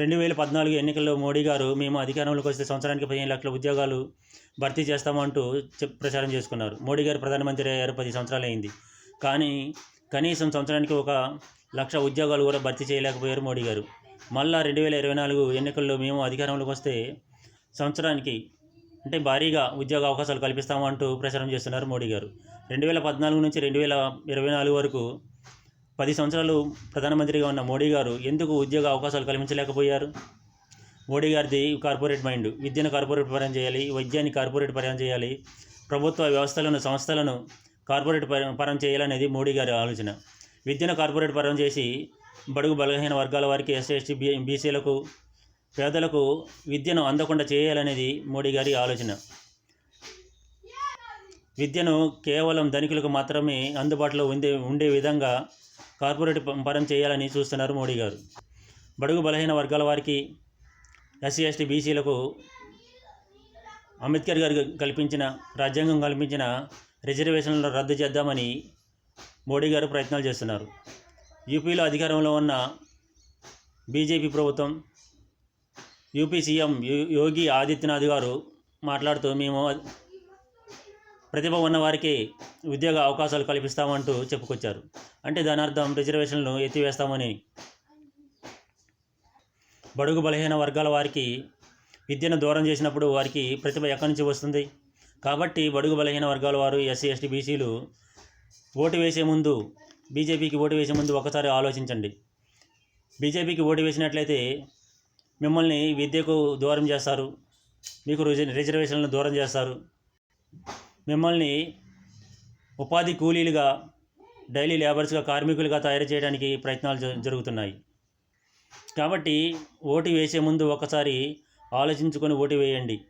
రెండు వేల పద్నాలుగు ఎన్నికల్లో మోడీ గారు మేము అధికారంలోకి వస్తే సంవత్సరానికి పదిహేను లక్షల ఉద్యోగాలు భర్తీ చేస్తామంటూ చెప్ ప్రచారం చేసుకున్నారు. మోడీ గారు ప్రధానమంత్రి అయ్యారు పది సంవత్సరాలు అయింది కానీ కనీసం సంవత్సరానికి ఒక లక్ష ఉద్యోగాలు కూడా భర్తీ చేయలేకపోయారు మోడీ గారు. మళ్ళా రెండు వేల ఇరవై నాలుగు ఎన్నికల్లో మేము అధికారంలోకి వస్తే సంవత్సరానికి అంటే భారీగా ఉద్యోగ అవకాశాలు కల్పిస్తామంటూ ప్రచారం చేస్తున్నారు మోడీ గారు. రెండు వేల పద్నాలుగు నుంచి రెండు వేల ఇరవై నాలుగు వరకు పది సంవత్సరాలు ప్రధానమంత్రిగా ఉన్న మోడీ గారు ఎందుకు ఉద్యోగ అవకాశాలు కల్పించలేకపోయారు? మోడీ గారిది కార్పొరేట్ మైండ్ విద్యను కార్పొరేట్ పరం చేయాలి వైద్యాన్ని కార్పొరేట్ పరం చేయాలి ప్రభుత్వ వ్యవస్థలను సంస్థలను కార్పొరేట్ పరం పరం చేయాలనేది మోడీ గారి ఆలోచన. విద్యను కార్పొరేట్ పరం చేసి బడుగు బలహీన వర్గాల వారికి ఎస్సీ ఎస్టీ బీసీలకు పేదలకు విద్యను అందకుండా చేయాలనేది మోడీ గారి ఆలోచన. విద్యను కేవలం ధనికులకు మాత్రమే అందుబాటులో ఉండే ఉండే విధంగా కార్పొరేట్ పరం చేయాలని చూస్తున్నారు మోడీ గారు. బడుగు బలహీన వర్గాల వారికి ఎస్సీ ఎస్టీ బీసీలకు అంబేద్కర్ గారు కల్పించిన రాజ్యాంగం కల్పించిన రిజర్వేషన్లను రద్దు చేద్దామని మోడీ గారు ప్రయత్నాలు చేస్తున్నారు. యూపీలో అధికారంలో ఉన్న బీజేపీ ప్రభుత్వం యూపీ సీఎం యో- యోగి ఆదిత్యనాథ్ గారు మాట్లాడుతూ మేము ప్రతిభ ఉన్న వారికి ఉద్యోగ అవకాశాలు కల్పిస్తామంటూ చెప్పుకొచ్చారు. అంటే దాని అర్థం రిజర్వేషన్లు ఎత్తివేస్తామని. బడుగు బలహీన వర్గాల వారికి విద్యను దూరం చేసినప్పుడు వారికి ప్రతిభ ఎక్కడి నుంచి వస్తుంది? కాబట్టి బడుగు బలహీన వర్గాల వారు ఎస్సీ ఎస్టీ బీసీలు ఓటు వేసే ముందు బీజేపీకి ఓటు వేసే ముందు ఒకసారి ఆలోచించండి. బీజేపీకి ఓటు వేసినట్లయితే మిమ్మల్ని విద్యకు దూరం చేస్తారు మీకు రిజ- రిజర్వేషన్లను దూరం చేస్తారు. మిమ్మల్ని ఉపాధి కూలీలుగా డైలీ లేబర్స్గా కార్మికులుగా తయారు చేయడానికి ప్రయత్నాలు జ- జరుగుతున్నాయి. కాబట్టి ఓటు వేసే ముందు ఒకసారి ఆలోచించుకొని ఓటు వేయండి.